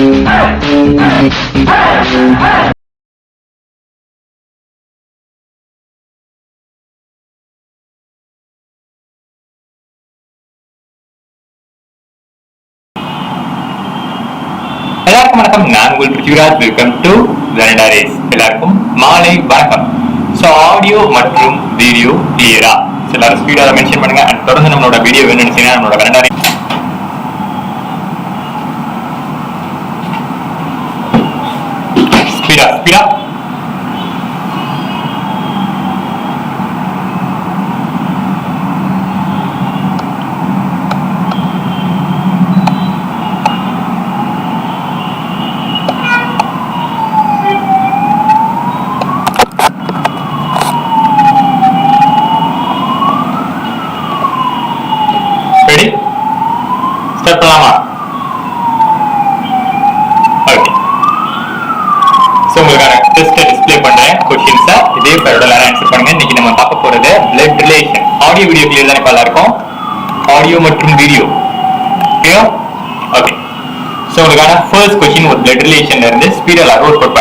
எல்லாருக்கும் வணக்கம். நான் உங்கள் பிருத்திவிராஜ். வெல்கம் டு ஜெனடா ரேஸ் எல்லாருக்கும் மாலை வணக்கம். ஸோ ஆடியோ மற்றும் வீடியோ கிளியரா எல்லாரும் ஸ்பீடாக மென்ஷன் பண்ணுங்க. அண்ட் தொடர்ந்து நம்மளோட வீடியோ வேணும்னு நினைச்சீங்கன்னா நம்மளோட கனடா ரேஸ் ஸ்பீடா ஸ்பீடா ரெடி ஸ்டார்ட் பண்ணலாமா ஓகே ஸோ உங்களுக்கான டெஸ்ட்டை டிஸ்ப்ளே பண்றேன் கொஸ்டின்ஸை இதே பேரோட எல்லாரும் ஆன்சர் பண்ணுங்க. இன்னைக்கு நம்ம பார்க்க போறது blood relation audio video clear தானே நல்லா இருக்கும் ஆடியோ மற்றும் வீடியோ ஓகேவா ஓகே ஸோ உங்களுக்கான ஃபர்ஸ்ட் கொஸ்டின் ஒரு பிளட் ரிலேஷன்ல இருந்து ஸ்பீட் எல்லாரும் ஒர்க் அவுட்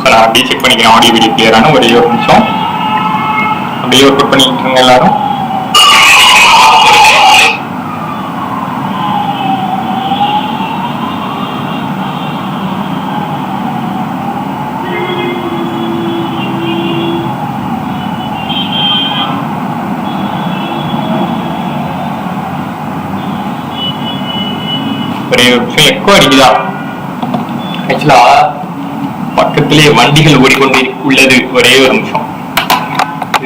ஸோ நான் அப்படியே செக் பண்ணிக்கிறேன். ஆடியோ வீடியோ கிளியரான ஒரே ஒரு நிமிஷம். அப்படியே ஒர்க் அவுட் பண்ணிக்கோங்க எல்லாரும்? ஒரே நிமிஷம் எக்கோ அடிக்குதா? ஆக்சுவலா பக்கத்திலே வண்டிகள் ஓடிக்கொண்டு உள்ளது ஒரே ஒரு நிமிஷம்.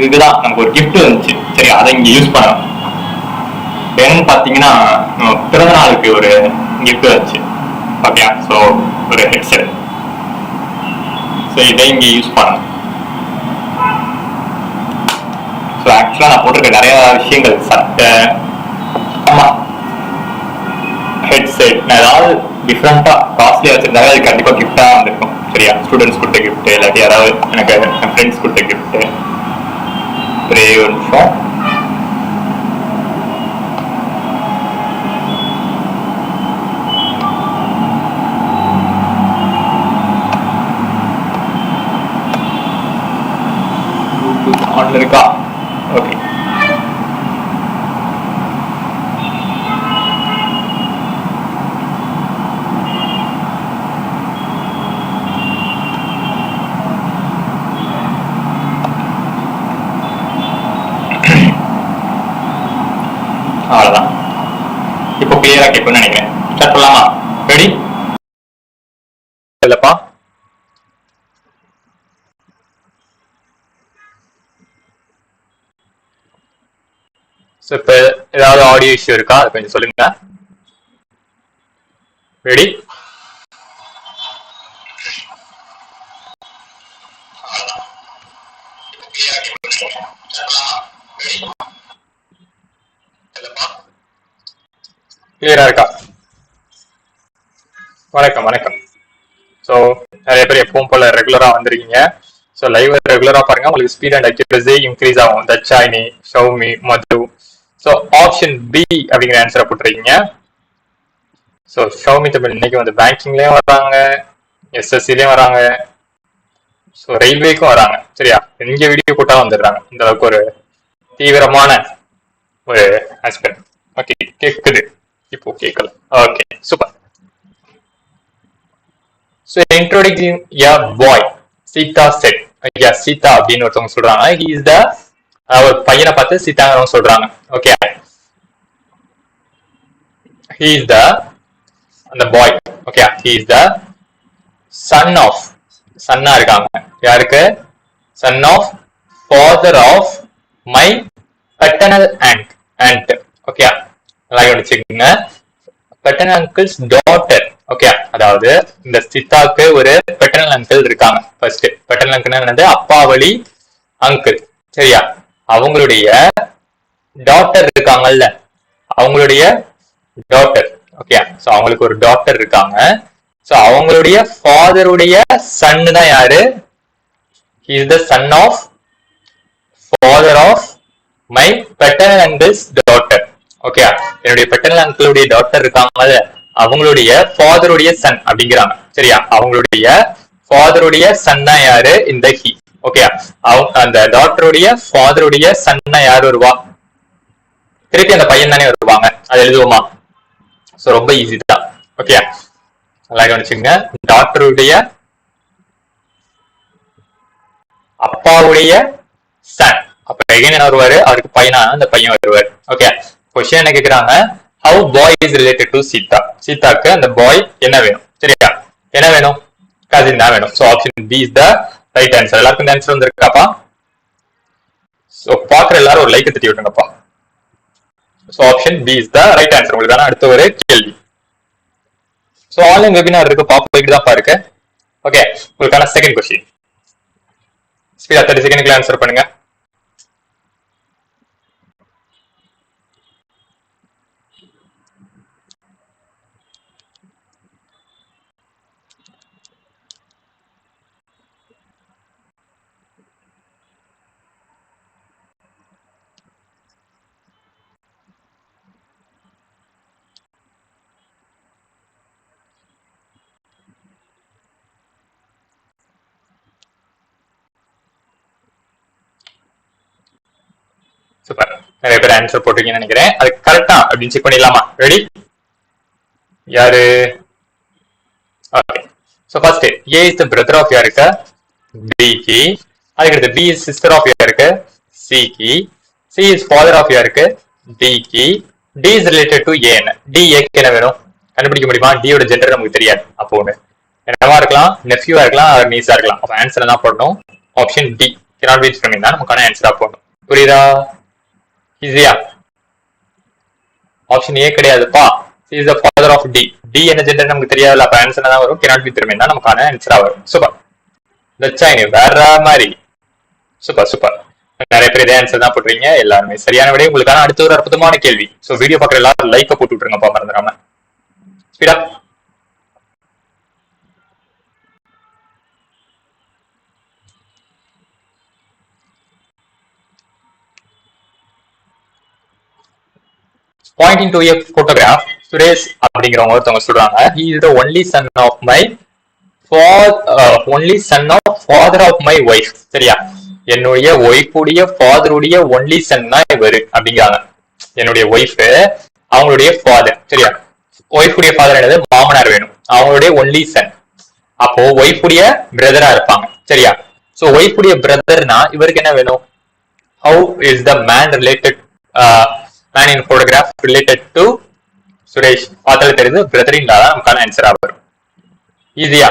இதுதான் நமக்கு ஒரு கிஃப்ட் வந்துச்சு. சரி அதை இங்க யூஸ் பண்ணலாம். என்னன்னு பாத்தீங்கன்னா நம்ம பிறந்த நாளுக்கு ஒரு கிஃப்ட் வந்துச்சு. ஓகே ஸோ ஒரு ஹெட்செட் ஸோ இதை இங்க யூஸ் பண்ணலாம். ஸோ ஆக்சுவலா நான் போட்டிருக்க நிறைய விஷயங்கள். சட்டை ஹெட்செட் நான் ஏதாவது டிஃப்ரெண்டா காஸ்ட்லியா வச்சிருந்தாங்க அது கண்டிப்பா கிஃப்டா வந்திருக்கும். சரியா? ஸ்டூடெண்ட்ஸ் கொடுத்த கிஃப்ட் இல்லாட்டி யாராவது எனக்கு என் ஃப்ரெண்ட்ஸ் கொடுத்த கிஃப்ட் ஒரே ஒரு நிமிஷம் ஆன்ல இருக்கா ஓகே அவ்வளவுதான் இப்போ நினைக்கிறேன். ஸ்டார்ட் பண்ணலாமா ரெடி இல்லப்பா. ஸோ இப்போ ஏதாவது ஆடியோ இஷ்யூ இருக்கா? அதை கொஞ்சம் சொல்லுங்க ரெடி கிளியரா இருக்கா? வணக்கம் வணக்கம். ஸோ நிறைய பேர் எப்பவும் போல ரெகுலரா வந்திருக்கீங்க. ஸோ லைவ் ரெகுலரா பாருங்க. உங்களுக்கு ஸ்பீட் அண்ட் அக்யூரஸி இன்க்ரீஸ் ஆகும். Dakshayini Shaumi Madhu. So option B அப்படிங்கிற ஆன்சரை போட்டிருக்கீங்க. ஸோ ஷவுமி தமிழ் இன்னைக்கு வந்து பேங்கிங்லயும் வராங்க எஸ்எஸ்சிலையும் வராங்க. ஸோ ரயில்வேக்கும் வராங்க. சரியா? எங்க வீடியோ போட்டாலும் வந்துடுறாங்க. இந்த அளவுக்கு ஒரு தீவிரமான ஒரு ஆஸ்பெக்ட் ஓகே கேட்குது இப்போ கேட்கல ஓகே சூப்பர் ஸோ இன்ட்ரோடியூசிங் ய பாய் சீதா செட் ஐயா சீதா அப்படின்னு ஒருத்தவங்க சொல்றாங்க. ஹி இஸ் த ஒரு பையனை பார்த்து சீதாங்கிறவங்க சொல்றாங்க. ஓகே ஹி இஸ் த அந்த boy okay he is the son of chana இருக்காங்க. யாருக்கு? Son of father of my paternal and and okay நல்லா கவனிச்சுக்கோங்க பெட்டர்னல் அங்கிள்ஸ் டாட்டர் ஓகே அதாவது இந்த சித்தாக்கு ஒரு பெட்டர்னல் அங்கிள் இருக்காங்க. ஃபர்ஸ்ட் பெட்டர்னல் அங்கிள் என்னது? அப்பாவளி அங்கிள் சரியா? அவங்களுடைய டாட்டர் இருக்காங்கல்ல. அவங்களுடைய டாட்டர் ஓகே சோ அவங்களுக்கு ஒரு டாட்டர் இருக்காங்க. சோ அவங்களுடைய ஃபாதருடைய சன் தான் யாரு? Is the son of father of my paternal uncle's daughter okay என்னுடைய பெட்டர்னல் அங்கிளுடைய டாக்டர் இருக்காங்க அவங்களுடைய ஃபாதருடைய சன் அப்படிங்கிறாங்க. சரியா? அவங்களுடைய ஃபாதருடைய சன் தான் யாரு? இந்த ஹி ஓகே அவங்க அந்த டாக்டருடைய ஃபாதருடைய சன்னா யாரு வருவா? திருப்பி அந்த பையன் தானே வருவாங்க. அது எழுதுவோமா? சோ ரொம்ப ஈஸி தான். ஓகே நல்லா கவனிச்சுங்க டாக்டருடைய அப்பாவுடைய சன் அப்ப எகைன் என்ன வருவாரு? அவருக்கு பையனா? அந்த பையன் வருவார். ஓகே கொஸ்டின் என்ன கேக்குறாங்க? How boy is related to Sita சீதாக்கு அந்த பாய் என்ன வேணும்? சரியா? என்ன வேணும்? கசின் தான் வேணும். So option B is the right answer எல்லாருக்கும் இந்த ஆன்சர் வந்திருக்காப்பா? சோ பாக்குற எல்லாரும் ஒரு லைக் தட்டி விட்டுங்கப்பா. So option B is the right answer உங்களுக்கு அடுத்த ஒரு கேள்வி. சோ ஆன்லைன் வெபினார் இருக்கு. பாப்பா போயிட்டு தான் பாருக்கு ஓகே உங்களுக்கான செகண்ட் கொஸ்டின் ஸ்பீடா தேர்ட்டி செகண்ட்ல ஆன்சர் பண்ணுங்க. சூப்பர் நிறைய பேர் ஆன்சர் போட்டிருக்கீங்கன்னு நினைக்கிறேன். அது கரெக்டா அப்படின்னு செக் பண்ணிடலாமா? ரெடி யாரு? Okay so first A is the brother of யாருக்கு? பி கி அதுக்கடுத்து பி இஸ் சிஸ்டர் ஆஃப் யாருக்கு? சி கி சி இஸ் ஃபாதர் ஆஃப் யாருக்கு? டி கி டி இஸ் ரிலேட்டட் டு ஏன் டி ஏக்கு என்ன வேணும்? கண்டுபிடிக்க முடியுமா? டியோட ஜெண்டர் நமக்கு தெரியாது. அப்போ ஒன்று என்னவா இருக்கலாம்? நெஃப்யூவா இருக்கலாம் நீஸா இருக்கலாம். அப்போ ஆன்சர் தான் போடணும். ஆப்ஷன் டி கிராட் பீச் பண்ணி தான். நமக்கான ஆன்சரா போடணும். புரியுதா? ஈஸியா ஆப்ஷன் ஏ கிடையாதுப்பா. Is the father of D D என்ன ஜெண்டர் நமக்கு தெரியாதுல அப்ப ஆன்சர் தான் வரும். கிராட் பி திரும்ப நமக்கான ஆன்சரா வரும். சூப்பர் தச்சாயினி வேற மாதிரி. சூப்பர் சூப்பர் நிறைய பேர் இதே ஆன்சர் தான் போட்டுறீங்க எல்லாருமே சரியான விட. உங்களுக்கான அடுத்த ஒரு அற்புதமான கேள்வி. சோ வீடியோ பார்க்குற எல்லாரும் லைக்க போட்டு விட்டுருங்கப்பா மறந்துடாம. Speedo pointing to a photograph Suresh அப்படிங்கிறவங்க ஒருத்தவங்க சொல்றாங்க he is the only son of my only son of father of my wife சரியா? என்னுடைய ஒய்ஃபுடைய ஃபாதருடைய ஒன்லி சன் தான் இவரு அப்படிங்கிறாங்க. என்னுடைய ஒய்ஃப் அவங்களுடைய ஃபாதர் சரியா? ஒய்ஃபுடைய ஃபாதர் என்னது? மாமனார் வேணும். அவங்களுடைய ஒன்லி சன் அப்போ ஒய்ஃபுடைய பிரதரா இருப்பாங்க. சரியா? சோ ஒய்ஃபுடைய பிரதர்னா இவருக்கு என்ன வேணும்? How is the man related man in photograph related to Suresh பார்த்தாலே தெரியுது பிரதர் இன் தான் நமக்கான ஆன்சரா வரும் ஈஸியா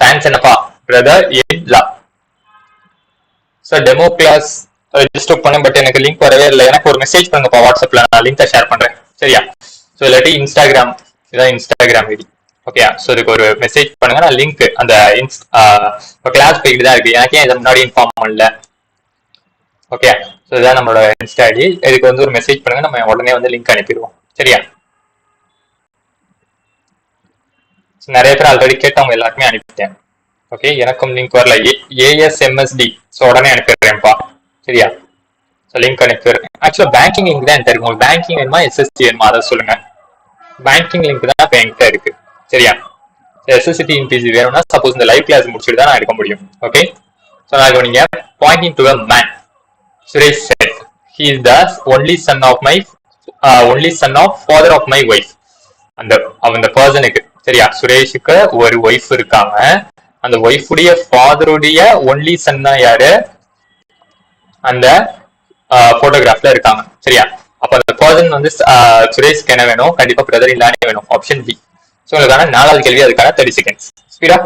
சயின்ஸ் என்னப்பா? Brother in law sir demo class register பண்ணேன் பட் எனக்கு லிங்க் வரவே இல்லை. எனக்கு ஒரு மெசேஜ் பண்ணுங்கப்பா வாட்ஸ்அப்ல நான் லிங்கை ஷேர் பண்றேன். சரியா? ஸோ இல்லாட்டி இன்ஸ்டாகிராம் இதான் இன்ஸ்டாகிராம் ஐடி. ஓகே ஸோ இதுக்கு ஒரு மெசேஜ் பண்ணுங்க. நான் லிங்க் அந்த இன்ஸ் கிளாஸ் போய்கிட்டு தான் இருக்கு. எனக்கே இதை முன்னாடி இன்ஃபார்ம் பண்ணல. ஓகே ஸோ இதான் நம்மளோட இன்ஸ்டா ஐடி இதுக்கு வந்து ஒரு மெசேஜ் பண்ணுங்க நம்ம உடனே வந்து லிங்க் அனுப்பிடுவோம். சரியா? ஸோ நிறைய பேர் ஆல்ரெடி கேட்டவங்க எல்லாருக்குமே அனுப்பிட்டேன். ஓகே எனக்கும் லிங்க் வரல. ஏஎஸ்எம்எஸ்டி ஸோ உடனே அனுப்பிடுறேன்ப்பா. சரியா? ஸோ லிங்க் அனுப்பிடுறேன் ஆக்சுவலாக பேங்கிங் லிங்க் தான் எனக்கு உங்களுக்கு பேங்கிங் வேணுமா எஸ்எஸ்டி வேணுமா? அதை சொல்லுங்க. பேங்கிங் லிங்க் தான் இப்போ என்கிட்ட இருக்கு. சரியா? எஸ்எஸ்டி இன்பிசி வேணும்னா சப்போஸ் இந்த லைவ் கிளாஸ் முடிச்சுட்டு தான் நான் எடுக்க முடியும். ஓகே ஸோ நான் நீங்கள் pointing to a man Suresh said he is the only son of my only son of father of my wife அந்த அந்த பர்சனுக்கு சரியா? சுரேஷுக்கு ஒரு ஒய்ஃப் இருக்காங்க. அந்த ஒய்ஃபுடைய ஃபாதருடைய ஒன்லி சன் தான் யாரு? அந்த uh, போட்டோகிராஃப்ல இருக்காங்க. சரியா? அப்ப அந்த பர்சன் வந்து uh, சுரேஷ்க்கு என்ன வேணும்? கண்டிப்பா பிரதர் இல்லானே வேணும். ஆப்ஷன் பி ஸோ உங்களுக்கான நாலாவது கேள்வி அதுக்கான தேர்ட்டி செகண்ட்ஸ் ஸ்பீடா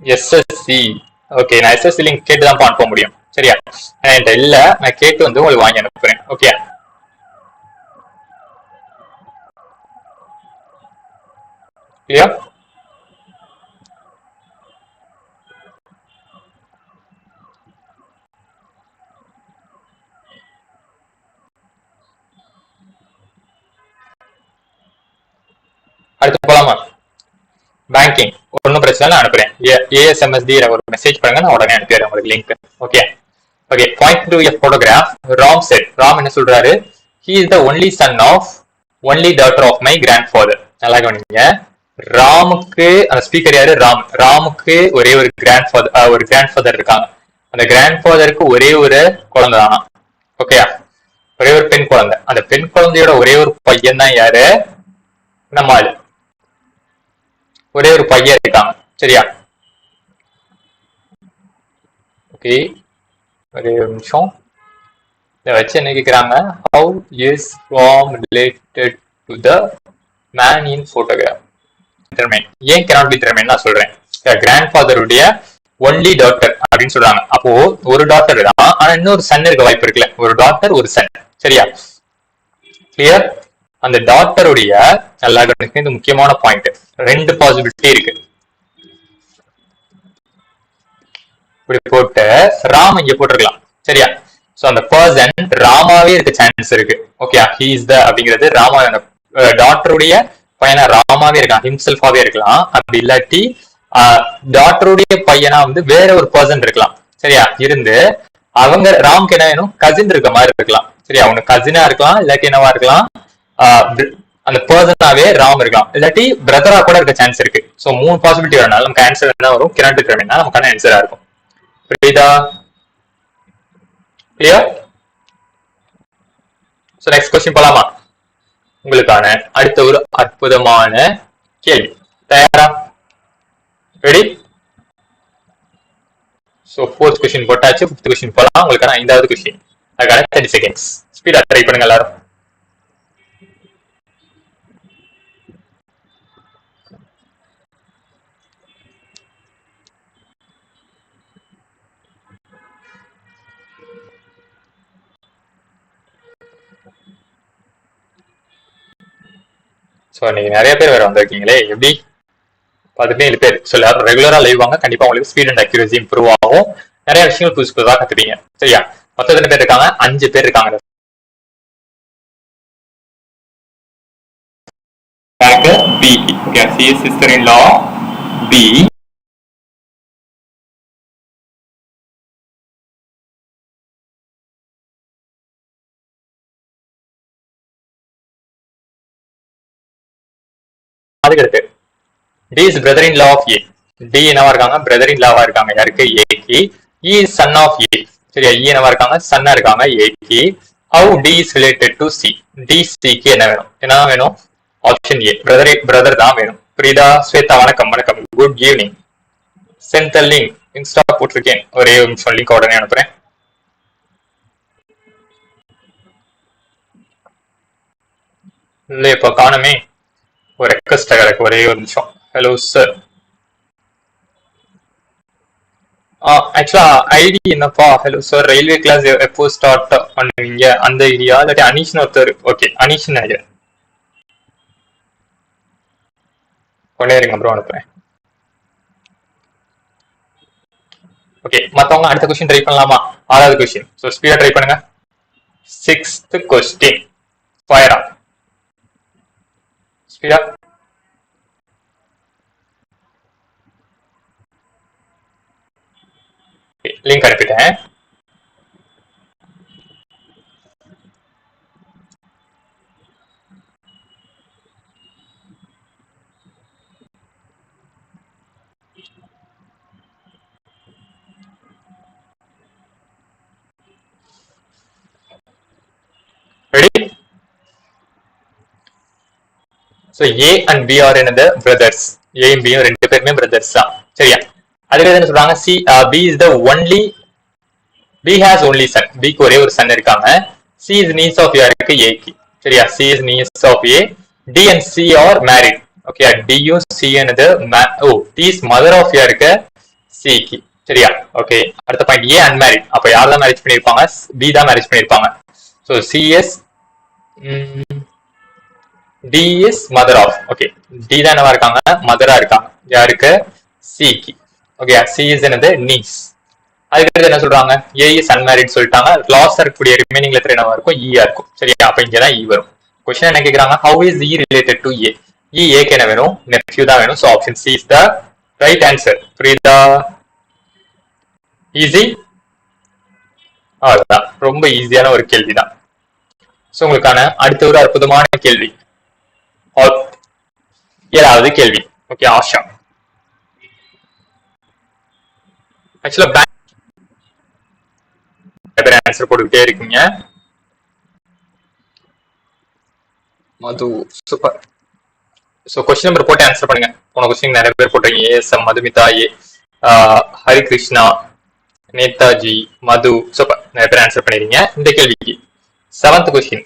எஸ்எஸ்சி ஓகே நான் எஸ்எஸ்சி லிங்க் கேட்டு தான் பார்க்க முடியும். சரியா? நான் என்கிட்ட இல்ல. நான் கேட்டு வந்து உங்களுக்கு வாங்கி அனுப்புறேன். ஓகே சரியா அடுத்து போலாமா? பேங்கிங் ஒன்றும் பிரச்சனை இல்லை, நான் அனுப்புறேன். ஏஎஸ்எம்எஸ்டி ஒரு மெசேஜ் பண்ணுங்க நான் உடனே அனுப்பிடுறேன் உங்களுக்கு link okay okay point to a photograph Ram said Ram என்ன சொல்றாரு? He is the only son of only daughter of my grandfather நல்லா கவனிங்க. ராமுக்கு அந்த ஸ்பீக்கர் யாரு? ராம் ராமுக்கு ஒரே ஒரு கிராண்ட் ஃபாதர் ஒரு கிராண்ட் ஃபாதர் இருக்காங்க. அந்த கிராண்ட் ஃபாதருக்கு ஒரே ஒரு குழந்தை தானா? ஓகேயா ஒரே ஒரு பெண் குழந்தை. அந்த பெண் குழந்தையோட ஒரே ஒரு பையன் தான் யாரு? நம்ம ஆளு ஒரே ஒரு பையன் இருக்காங்க சரியா? ஓகே ஒரே ஒரு நிமிஷம். இதை வச்சு என்ன கேட்குறாங்க how is form related to the man in photograph திறமை. ஏன் கேனாட் பி திறமை நான் சொல்றேன். கிராண்ட் ஃபாதருடைய ஒன்லி டாக்டர் அப்படின்னு சொல்றாங்க. அப்போ ஒரு டாக்டர் தான். ஆனா இன்னொரு சன் இருக்க வாய்ப்பு இருக்குல்ல. ஒரு டாக்டர் ஒரு சன் சரியா? கிளியர் அந்த டாக்டருடைய நல்லா இது முக்கியமான பாயிண்ட் ரெண்டு பாசிபிலிட்டி இருக்கு. இப்படி போட்டு ராம் இங்க போட்டிருக்கலாம். சரியா? சோ அந்த பர்சன் ராமாவே இருக்க சான்ஸ் இருக்கு. ஓகே ஹீ இஸ் த அப்படிங்கிறது ராமா டாக்டருடைய பையனா ராமாவே இருக்கான் ஹிம்செல்ஃபாவே இருக்கலாம். அப்படி இல்லாட்டி டாக்டருடைய பையனா வந்து வேற ஒரு பர்சன் இருக்கலாம். சரியா? இருந்து அவங்க ராம்க்கு என்ன வேணும்? கசின் இருக்க மாதிரி இருக்கலாம். சரியா? அவனு கசினா இருக்கலாம் இல்லாட்டி என்னவா இருக்கலாம்? அந்த பர்சனாவே ராம் இருக்கலாம். இல்லாட்டி பிரதரா கூட இருக்க சான்ஸ் இருக்கு. சோ மூணு பாசிபிலிட்டி வரனால நமக்கு ஆன்சர் என்ன வரும்? கிரண் விக்ரமன் நமக்கான ஆன்சரா இருக்கும். புரியுதா? கிளியர் சோ நெக்ஸ்ட் கொஸ்டின் போலாமா? உங்களுக்கான அடுத்த ஒரு அற்புதமான கேள்வி. தயாரா? ரெடி சோ ஃபோர்த் கொஸ்டின் போட்டாச்சு ஃபிஃப்த் கொஸ்டின் போலாம். உங்களுக்கான ஐந்தாவது கொஸ்டின் அதுக்கான தேர்ட்டி செகண்ட்ஸ் ஸ்பீடா ட்ரை பண்ணுங்க எல்லாரும். ஸோ நீங்க நிறைய பேர் வேற வந்திருக்கீங்களே எப்படி? பதினேழு பேர். ஸோ எல்லாரும் ரெகுலராக லைவ் வாங்க. கண்டிப்பாக உங்களுக்கு ஸ்பீட் அண்ட் அக்யூரசி இம்ப்ரூவ் ஆகும். நிறைய விஷயங்கள் புதுசு புதுசாக கற்றுப்பீங்க சரியா மொத்தம் எத்தனை பேர் இருக்காங்க? அஞ்சு பேர் இருக்காங்க. B okay C sister in law அதுக்கடுத்து D is brother in law of A D என்னவா இருக்காங்க? பிரதர் இன் லாவா இருக்காங்க. யாருக்கு? ஏக்கு இ சன் ஆஃப் ஏ சரியா? இ என்னவா இருக்காங்க? சன்னா இருக்காங்க. ஏக்கு how D is related to C D சிக்கு என்ன வேணும்? என்ன வேணும்? ஆப்ஷன் ஏ பிரதர் பிரதர் தான் வேணும். பிரீதா ஸ்வேதா வணக்கம் வணக்கம். Good evening sent link Insta போட்டிருக்கேன். ஒரே நிமிஷம் லிங்க் உடனே அனுப்புறேன். இல்லை இப்போ காணுமே. ஒரு ரெக்வஸ்ட் கிடக்கு ஒரே ஒரு நிமிஷம் ஹலோ சார் ஆக்சுவலா ஐடி என்னப்பா? ஹலோ சார் ரயில்வே கிளாஸ் எப்போ ஸ்டார்ட் பண்ணுவீங்க? அந்த ஐடியா இல்லாட்டி அனீஷ்னு ஒருத்தர் ஓகே அனீஷ் நினைக்கிறேன் கொண்டே இருங்க அப்புறம் அனுப்புறேன். ஓகே மத்தவங்க அடுத்த கொஸ்டின் ட்ரை பண்ணலாமா? ஆறாவது கொஸ்டின் ஸோ ஸ்பீடாக ட்ரை பண்ணுங்க. சிக்ஸ்த் கொஸ்டின் ஃபயரா ஸ்பீடா லிங்க் அனுப்பிட்டேன் ready so A and B are என்னது? பிரதர்ஸ் ஏயும் பியும் ரெண்டு பேருமே பிரதர்ஸ் தான். சரியா? அதுக்கு என்ன சொல்றாங்க? C B is the only B has only son பிக்கு ஒரே ஒரு சன் இருக்காங்க. சி இஸ் நீஸ் ஆஃப் யாருக்கு ஏக்கு சரியா? C is niece of A D and C are married okay டியும் C என்னது? Oh D is mother of யாருக்கு சிக்கு சரியா? ஓகே அடுத்த பாயிண்ட் ஏ அன்மேரிட் அப்ப யார் தான் மேரேஜ் பண்ணிருப்பாங்க? பி தான் மேரேஜ் பண்ணிருப்பாங்க. So C's D is mother of okay D தான் என்னவா இருக்காங்க? மதரா இருக்காங்க யாருக்கு? சிக்கு ஓகே சி இஸ் என்னது? நீஸ் அதுக்கடுத்து என்ன சொல்றாங்க? ஏ இஸ் அன்மேரிட் சொல்லிட்டாங்க. லாஸ் இருக்கக்கூடிய ரிமைனிங் லெட்டர் என்னவா இருக்கும்? E ஈயா இருக்கும். சரியா? அப்ப இங்க தான் இ e வரும். கொஸ்டின் என்ன கேக்குறாங்க? How is E related to A E ஏக்கு என்ன வேணும்? நெப்யூ தான் வேணும். So option C is the right answer புரியுதா? ஈஸி அவ்வளவுதான். ரொம்ப ஈஸியான ஒரு கேள்வி தான் ஸோ உங்களுக்கான அடுத்த ஒரு அற்புதமான கேள்வி. ஏழாவது கேள்வி ஓகே ஆஷா ஆக்சுவலா பேங்க் ஆன்சர் போட்டுக்கிட்டே இருக்கீங்க Madhu super so question number போட்டு ஆன்சர் பண்ணுங்க. போன கொஸ்டின் நிறைய பேர் போட்டீங்க ASM Madhumitha A Harikrishna Netaji Madhu super நிறைய பேர் ஆன்சர் பண்ணிருக்கீங்க. இந்த கேள்விக்கு செவன்த் கொஸ்டின்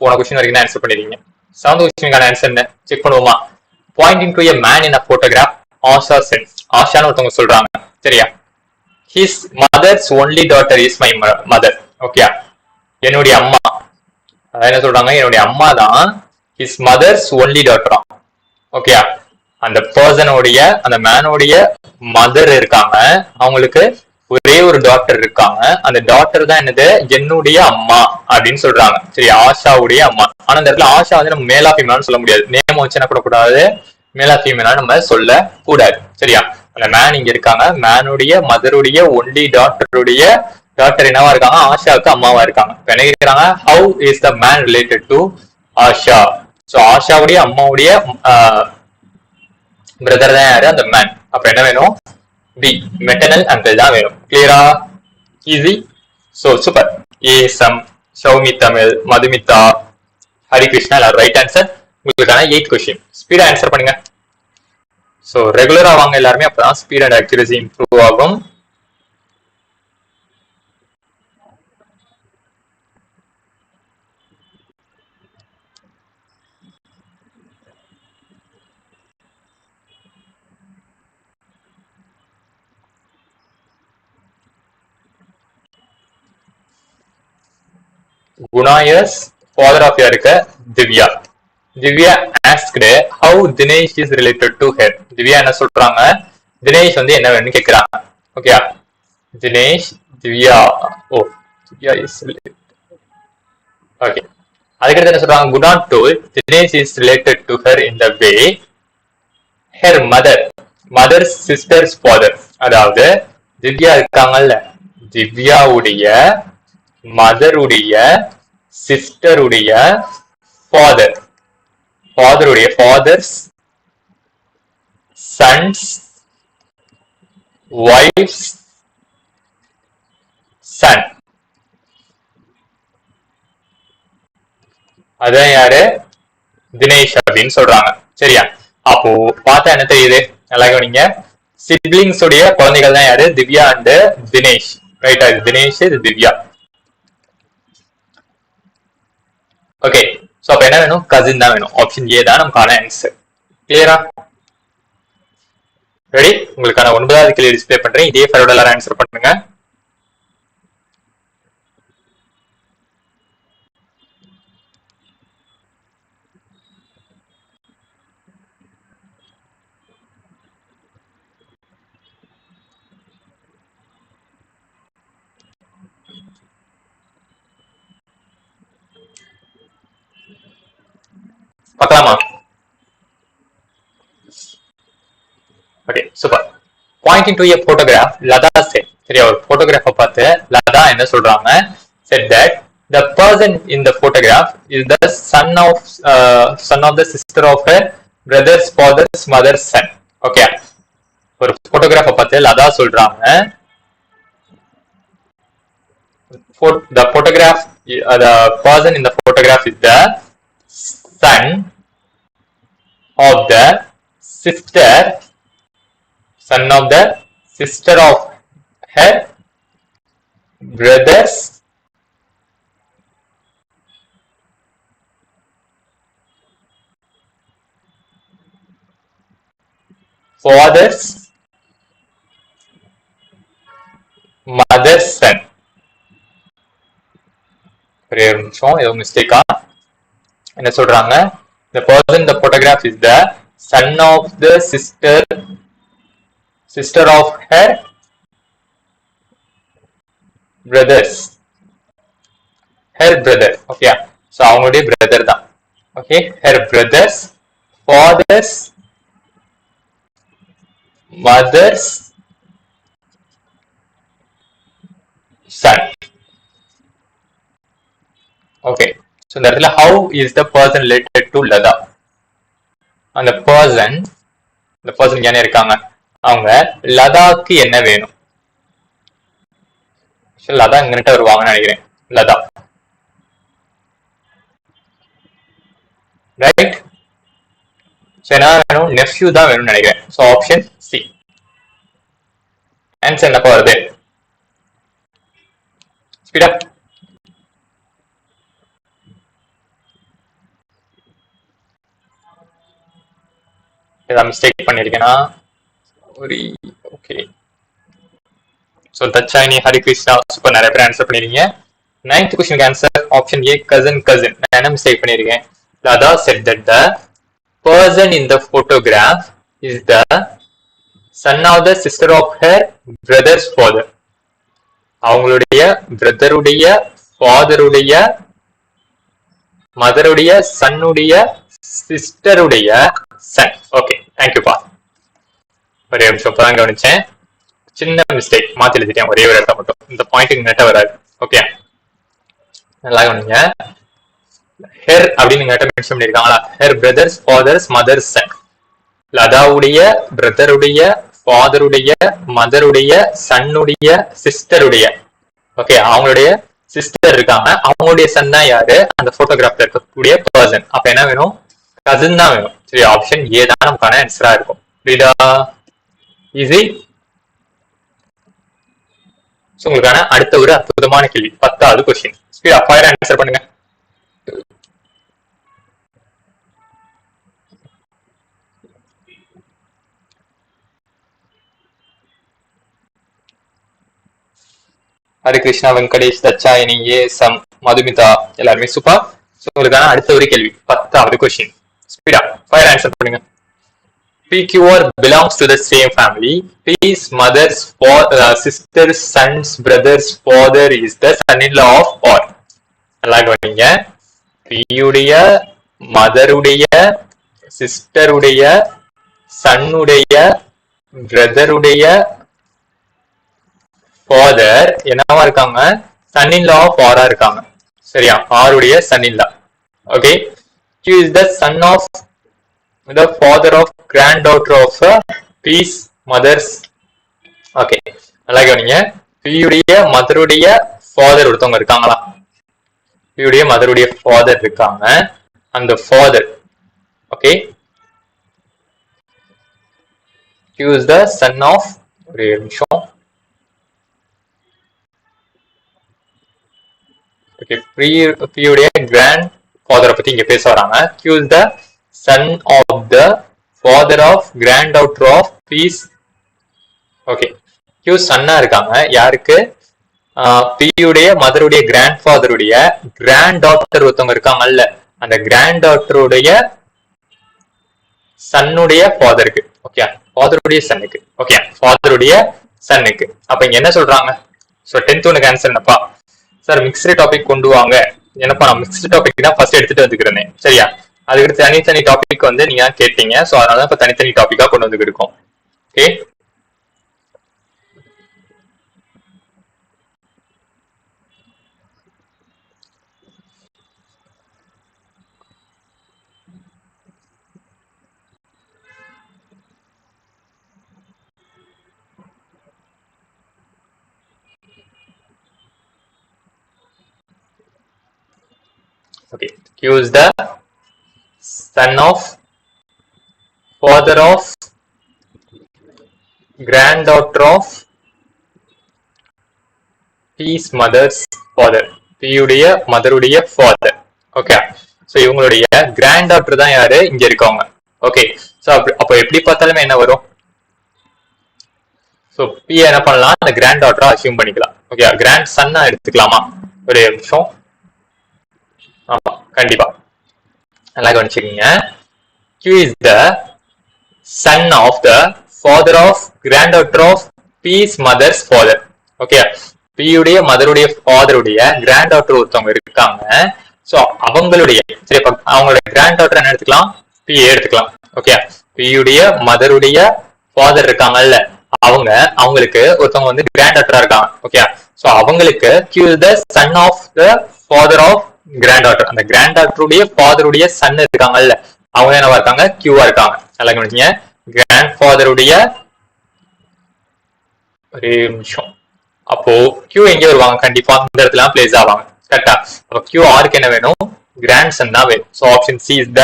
போன கொஸ்டின் வரைக்கும் ஆன்சர் பண்ணிருக்கீங்க. செவன்த் கொஸ்டினுக்கான ஆன்சர் என்ன? செக் பண்ணுவோமா? Pointing to a man in a photograph Asha said ஆஷான்னு ஒருத்தவங்க சொல்றாங்க. சரியா? His mother's only daughter is my mother okay என்னுடைய அம்மா. அதான் என்ன சொல்றாங்க? என்னுடைய அம்மா தான் ஹிஸ் மதர்ஸ் ஒன்லி டாட்டரா ஓகே அந்த பர்சனுடைய அந்த மேனுடைய மதர் இருக்காங்க. அவங்களுக்கு ஒரே ஒரு டாக்டர் இருக்காங்க. அந்த டாக்டர் தான் என்னது? என்னுடைய அம்மா அப்படின்னு சொல்றாங்க. சரி ஆஷாவுடைய அம்மா. ஆனா இந்த இடத்துல ஆஷா வந்து நம்ம மேலா ஃபீமேலான்னு சொல்ல முடியாது. நேம் வச்சு என்ன கூடாது மேலா ஃபீமேலா நம்ம சொல்ல கூடாது சரியா? அந்த மேன் இங்க இருக்காங்க. மேனுடைய மதருடைய ஒன்லி டாக்டருடைய டாக்டர் என்னவா இருக்காங்க? ஆஷாவுக்கு அம்மாவா இருக்காங்க. இப்ப என்ன கேக்குறாங்க? How is the man related to Asha? So ஆஷாவுடைய அம்மாவுடைய பிரதர் தான் யாரு? அந்த மேன் அப்ப என்ன வேணும்? பி மெட்டனல் அங்கிள் தான் வேணும் கிளியரா easy so super ASM Soumi Tamil Madhumitha Harikrishna right answer உங்களுக்கான எயிட் கொஸ்டின் ஸ்பீடாக ஆன்சர் பண்ணுங்க. ஸோ ரெகுலராக வாங்க எல்லாருமே அப்போ தான் ஸ்பீட் அண்ட் அக்யூரசி இம்ப்ரூவ் ஆகும். குணாயஸ் father of யாருக்க Divya Divya asked how Dinesh is related to her Divya என்ன சொல்றாங்க? தினேஷ் வந்து என்ன வேணும்னு கேக்குறாங்க. Okay Dinesh Divya oh Divya is okay அதுக்கடுத்து என்ன சொல்றாங்க? Guna told Dinesh is related to her in the way her mother mother sisters father அதாவது திவ்யா இருக்காங்கல்ல. திவ்யாவுடைய மதருடைய சிஸ்டருடைய ஃபாதர் ஃபாதருடைய ஃபாதர்ஸ் சன்ஸ் ஒய்ஃப்ஸ் சன் அதான் யாரு? தினேஷ் அப்படின்னு சொல்றாங்க. சரியா? அப்போ பார்த்தா என்ன தெரியுது நல்லா கவனிங்க. சிப்ளிங்ஸ் உடைய குழந்தைகள் தான் யாரு? திவ்யா அண்ட் தினேஷ். ரைட்டா இது தினேஷ் இது திவ்யா. ஓகே ஸோ அப்போ என்ன வேணும் கசின் தான் வேணும் ஆப்ஷன் ஏ தான் நமக்கான ஆன்சர் கிளியரா ரெடி உங்களுக்கான ஒன்பதாவது கேள்வி டிஸ்பிளே பண்றேன் இதே ஃபரோட எல்லாரும் ஆன்சர் பண்ணுங்க பார்க்கலாமா okay super pointing to a photograph Latha said சரியா ஒரு போட்டோகிராஃபை பார்த்து லதா என்ன சொல்றாங்க? Said that the person in the photograph is the son of son of the sister of her brother's father's mother's son okay ஒரு போட்டோகிராஃபை பார்த்து லதா சொல்றாங்க the photograph uh, the person in the photograph is the son of the sister son of the sister of her brothers father's mother's son ஒரே ஒரு நிமிஷம் ஏதோ மிஸ்டேக்கா என்ன சொல்றாங்க the person in the photograph is the son of the sister sister of her brothers her brother okay so அவங்களுடைய brother தான் okay her brothers fathers mothers son okay so இந்த இடத்துல how is the person related to Latha அந்த person இந்த person என்ன இருக்காங்க அவங்க லதாக்கு என்ன வேணும்? லதா இங்கிட்ட வருவாங்கன்னு நினைக்கிறேன். லதா. ரைட் ஸோ என்ன வேணும்? நெஃப்யூ தான் வேணும்னு நினைக்கிறேன். ஸோ ஆப்ஷன் சி ஆன்சர் என்னப்பா வருது? ஸ்பீடா ஏதாவது மிஸ்டேக் பண்ணிருக்கேனா? ஒரு okay so Dakshayini Harikrishna super நிறைய பேர் ஆன்சர் பண்ணிருக்கீங்க. நைன்த் கொஸ்டினுக்கு answer option A cousin cousin நான் என்ன மிஸ்டேக் பண்ணிருக்கேன்? Latha said that the person in the photograph is the son of the sister of her brother's father அவங்களுடைய பிரதருடைய ஃபாதருடைய மதருடைய சன்னுடைய சிஸ்டருடைய சன் ஓகே தேங்க்யூப்பா ஒரே நிமிஷம் இப்பதான் கவனிச்சேன். சின்ன மிஸ்டேக் மாத்தி எழுதிட்டேன். ஒரே ஒரு இடத்த மட்டும். இந்த பாயிண்ட்டுக்கு நெட்ட வராது. ஓகே நல்லா கவனிங்க. ஹெர் அப்படின்னு நீங்க மென்ஷன் பண்ணியிருக்காங்களா her brother's father's mother's son லதாவுடைய பிரதருடைய ஃபாதருடைய மதருடைய சன்னுடைய சிஸ்டருடைய ஓகே அவங்களுடைய சிஸ்டர் இருக்காங்க. அவங்களுடைய சன் தான் யாரு? அந்த போட்டோகிராஃப்ல இருக்கக்கூடிய பர்சன் அப்ப என்ன வேணும்? கசின் தான் வேணும். சரி ஆப்ஷன் ஏ தான் நமக்கான ஆன்சரா இருக்கும். புரியுதா? இது உங்களுக்கான அடுத்த ஒரு அற்புதமான கேள்வி பத்தாவது கொஸ்டின் ஸ்பீடா ஃபயர் ஆன்சர் பண்ணுங்க. ஹரி கிருஷ்ணா வெங்கடேஷ் தச்சாயினி ஏ சம் மதுமிதா எல்லாருமே சூப்பா உங்களுக்கான அடுத்த ஒரு கேள்வி பத்தாவது கொஸ்டின் ஸ்பீடா ஃபயர் ஆன்சர் பண்ணுங்க. PQR belongs to the same family. P's mother's father, uh, sister's son's brother's father is the son-in-law of or. நல்லா கவனிங்க. பியுடைய மதருடைய சிஸ்டருடைய சன்னுடைய பிரதருடைய ஃபாதர் என்னவா இருக்காங்க? சன் லா ஆஃப் ஆரா இருக்காங்க. சரியா? ஆருடைய son law okay is the son of the father of grand daughter of P's mother's okay நல்லா கவனிங்க. பியுடைய மதருடைய father ஒருத்தவங்க இருக்காங்களா? பியுடைய மதருடைய ஃபாதர் இருக்காங்க. அந்த father okay he is the son of ஒரு நிமிஷம். ஓகே பியுடைய கிராண்ட் ஃபாதரை பத்தி இங்க பேச வராங்க. Q is the son of the father of granddaughter of P's okay Q chana இருக்காங்க. யாருக்கு? பியுடைய மதருடைய கிராண்ட் ஃபாதருடைய கிராண்ட் டாக்டர் ஒருத்தவங்க இருக்காங்கல்ல. அந்த கிராண்ட் டாக்டருடைய சன்னுடைய ஃபாதருக்கு ஓகே ஃபாதருடைய சன்னுக்கு ஓகே ஃபாதருடைய சன்னுக்கு அப்ப இங்க என்ன சொல்றாங்க? ஸோ டென்த் உனக்கு ஆன்சர் என்னப்பா? சார் மிக்ஸ்டு டாபிக் கொண்டு வாங்க. என்னப்பா நான் மிக்ஸ்டு டாபிக் தான் ஃபர்ஸ்ட் எடுத்துட்டு வந்துக்கிறேன். சரியா? அதுக்கு தனித்தனி டாபிக் வந்து நீங்க கேட்டீங்க. ஸோ அதனால தான் இப்போ தனித்தனி டாபிக்கா கொண்டு வந்து இருக்கோம் okay Okay. Q is the son of father of granddaughter of P's mother's father. P மதருடைய ஃபாதர் ஓகே ஸோ இவங்களுடைய கிராண்ட் டாக்டர் தான் யாரு? இங்க இருக்கவங்க. ஓகே ஸோ அப்போ எப்படி பார்த்தாலுமே என்ன வரும்? ஸோ பி என்ன பண்ணலாம்? அந்த கிராண்ட் டாக்டரா அசியூம் பண்ணிக்கலாம். ஓகே கிராண்ட் சன்னா எடுத்துக்கலாமா? ஒரு நிமிஷம். ஆமா. கண்டிப்பா. நல்லா கவனிச்சுக்கீங்க. Q is the son of the father of granddaughter of P's mother's father. Okay P உடைய மதருடைய ஃபாதருடைய கிராண்ட் டாட்டர் ஒருத்தவங்க இருக்காங்க. ஸோ அவங்களுடைய சரி அவங்களுடைய கிராண்ட் டாட்டர் என்ன எடுத்துக்கலாம்? பி எடுத்துக்கலாம். ஓகே பியுடைய மதருடைய ஃபாதர் இருக்காங்கல்ல அவங்க அவங்களுக்கு ஒருத்தவங்க வந்து கிராண்ட் டாட்டரா இருக்காங்க. ஓகே ஸோ அவங்களுக்கு Q the son of the father of grand daughter அந்த கிராண்ட் டாட்டருடைய ஃபாதருடைய சன் இருக்காங்கல்ல அவங்க என்னவா இருக்காங்க? கியூவா இருக்காங்க. நல்லா கவனிச்சிங்க. கிராண்ட் ஃபாதருடைய ஒரே நிமிஷம். அப்போ கியூ எங்க வருவாங்க? கண்டிப்பா இந்த இடத்துல பிளேஸ் ஆவாங்க. கரெக்டா அப்போ கியூ ஆருக்கு என்ன வேணும்? கிராண்ட் சன் தான் வேணும். So option C is the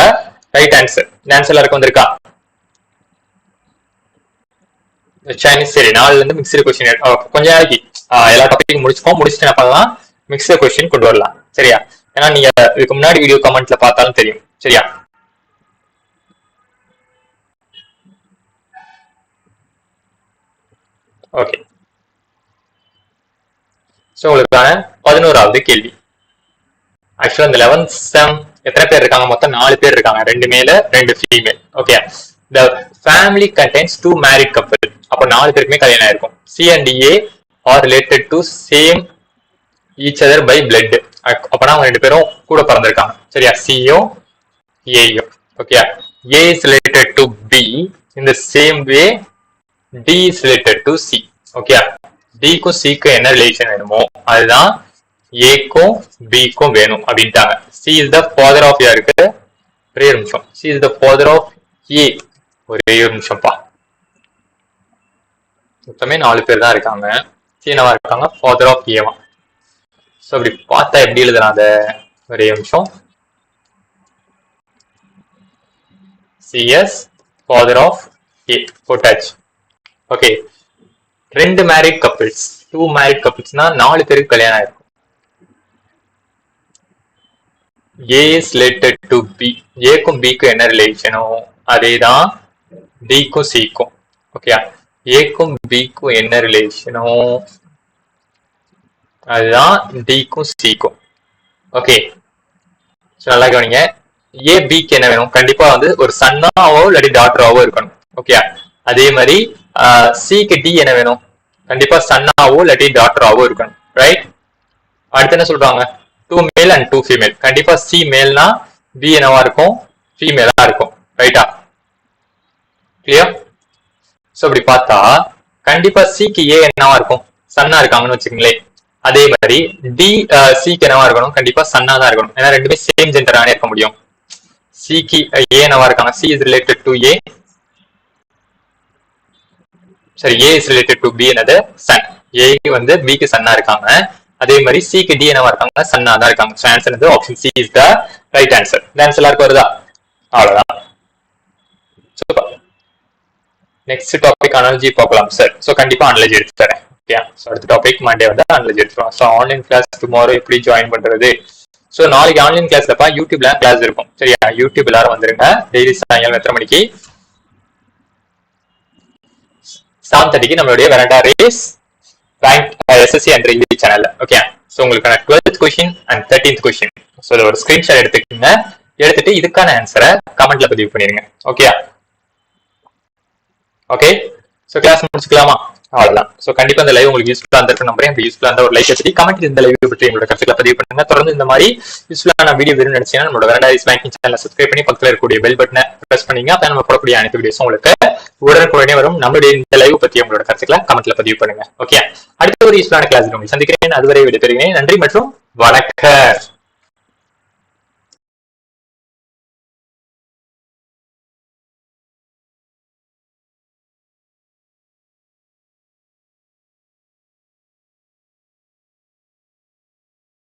right answer answer எல்லாருக்கும் வந்திருக்கா? சைனீஸ் சரி நாலுல இருந்து மிக்சடு கொஸ்டின் கொஞ்ச நாளைக்கு. எல்லா டாபிக்கும் முடிச்சுப்போம் முடிச்சுட்டு என்ன பண்ணலாம்? மிக்சடு கொஸ்டின் கொண்டு வரலாம். சரியா? ஏன்னா நீங்க இதுக்கு முன்னாடி வீடியோ கமெண்ட்ல பார்த்தாலும் தெரியும். சரியா? ஓகே ஸோ உங்களுக்கான பதினோராவது கேள்வி. ஆக்சுவலா இந்த லெவன்த் செம் எத்தனை பேர் இருக்காங்க? மொத்தம் நாலு பேர் இருக்காங்க. ரெண்டு மேல ரெண்டு female okay the family contains two married couple அப்போ நாலு பேருக்குமே கல்யாணம் ஆயிருக்கும். C and A are related to same each other by blood அப்பனா அவங்க ரெண்டு பேரும் கூட பிறந்திருக்காங்க. சரியா? சியோ ஏயும் okay A is related to B in the same way D is related to C okay டிக்கும் சிக்கும் என்ன ரிலேஷன் வேணுமோ அதுதான் ஏக்கும் பிக்கும் வேணும் அப்படின்ட்டாங்க. C is the father of யாருக்கு? ஒரே ஒரு நிமிஷம். C is the father of A ஒரே ஒரு நிமிஷம்ப்பா. மொத்தமே நாலு பேர் தான் இருக்காங்க. சீனவா இருக்காங்க ஃபாதர் ஆஃப் ஏவா ஸோ அப்படி பார்த்தா எப்படி எழுதலாம் அதை ஒரே நிமிஷம்? சிஎஸ் ஃபாதர் ஆஃப் ஏ போட்டாச்சு ஓகே ரெண்டு மேரிட் கப்பிள்ஸ் டூ மேரிட் கப்பிள்ஸ்னா நாலு பேருக்கு கல்யாணம் ஆயிருக்கும் A is related to B ஏக்கும் பிக்கும் என்ன ரிலேஷனோ அதே தான் டிக்கும் சிக்கும் ஓகே ஏக்கும் பிக்கும் என்ன ரிலேஷனோ அதுதான் டிக்கும் சிக்கும் ஓகே நல்லா கவனிங்க. ஏ பிக்கு என்ன வேணும்? கண்டிப்பா வந்து ஒரு சன்னாவோ இல்லாட்டி டாக்டராவோ இருக்கணும். ஓகே அதே மாதிரி சிக்கு டி என்ன வேணும்? கண்டிப்பா சன்னாவோ இல்லாட்டி டாக்டராவோ இருக்கணும். ரைட் அடுத்து என்ன சொல்றாங்க? Two male and two female கண்டிப்பா சி மேல்னா பி என்னவா இருக்கும்? ஃபீமேலா இருக்கும். ரைட்டா கிளியர் ஸோ அப்படி பார்த்தா கண்டிப்பா சிக்கு ஏ என்னவா இருக்கும்? சன்னா இருக்காங்கன்னு வச்சுக்கோங்களேன். அதே மாதிரி டி சிக்கு என்னவா இருக்கணும்? கண்டிப்பா சன்னா தான் இருக்கணும். ஏன்னா ரெண்டுமே சேம் ஜெண்டரானே இருக்க முடியும். சிக்கு ஏ என்னவா இருக்காங்க C is related to A சரி A is related to B என்னது? சன் ஏக்கு வந்து பிக்கு சன்னா இருக்காங்க. அதே மாதிரி சிக்கு டி என்னவா இருக்காங்க சன்னா தான் இருக்காங்க. ஸோ ஆன்சர் வந்து option C is the right answer இந்த ஆன்சர் எல்லாருக்கும் வருதா? அவ்வளவுதான். சூப்பர் நெக்ஸ்ட் டாபிக் அனாலஜி பார்க்கலாம் சார் ஸோ கண்டிப்பா அனலஜி எடுத்து தரேன். ஸோ அடுத்த டாபிக் மண்டே வந்து அனலைஸ் எடுத்துருவோம் ஸோ ஆன்லைன் கிளாஸ் டுமாரோ எப்படி ஜாயின் பண்றது? ஸோ நாளைக்கு ஆன்லைன் கிளாஸ்லப்பா யூடியூப்ல கிளாஸ் இருக்கும். சரியா? யூடியூப் எல்லாரும் வந்துருங்க. டெய்லி சாயங்காலம் எத்தனை மணிக்கு? செவன் தேர்ட்டிக்கு நம்மளுடைய Veranda Race bank SSC and railway சேனல்ல ஓகே ஸோ உங்களுக்கான twelfth question and thirteenth question so இதை ஒரு ஸ்கிரீன்ஷாட் எடுத்துக்கோங்க. எடுத்துட்டு இதுக்கான ஆன்சரை கமெண்ட்ல பதிவு பண்ணிருங்க. ஓகே ஓகே ஸோ கிளாஸ் முடிச்சுக்கலாமா? அவ்வளவுதான். ஸோ கண்டிப்பா இந்த லைவ் உங்களுக்கு யூஸ்ஃபுல்லா இருந்திருக்கு நம்புறேன். இப்படி யூஸ்ஃபுல்லா இருந்தா ஒரு லைக் வச்சுட்டு கமெண்ட் இந்த லைவ் பற்றி உங்களோட கருத்துக்களை பதிவு பண்ணுங்க. தொடர்ந்து இந்த மாதிரி யூஸ்ஃபுல்லான வீடியோ வேணும்னு நினைச்சீங்கன்னா நம்மளோட வெரண்டாயிஸ் பேங்கிங் சேனல் சப்ஸ்கிரைப் பண்ணி பக்கத்தில் இருக்கக்கூடிய பெல் பட்டனை பிரஸ் பண்ணீங்க. அப்ப நம்ம போடக்கூடிய அனைத்து வீடியோஸும் உங்களுக்கு உடனுக்குடனே வரும். நம்மளுடைய இந்த லைவ் பத்தி உங்களோட கருத்துக்களை கமெண்ட்ல பதிவு பண்ணுங்க. ஓகே அடுத்த ஒரு யூஸ்ஃபுல்லான கிளாஸ் உங்களுக்கு சந்திக்கிறேன். அதுவரை விடைபெறுகிறேன். நன்றி மற்றும் வணக்கம்.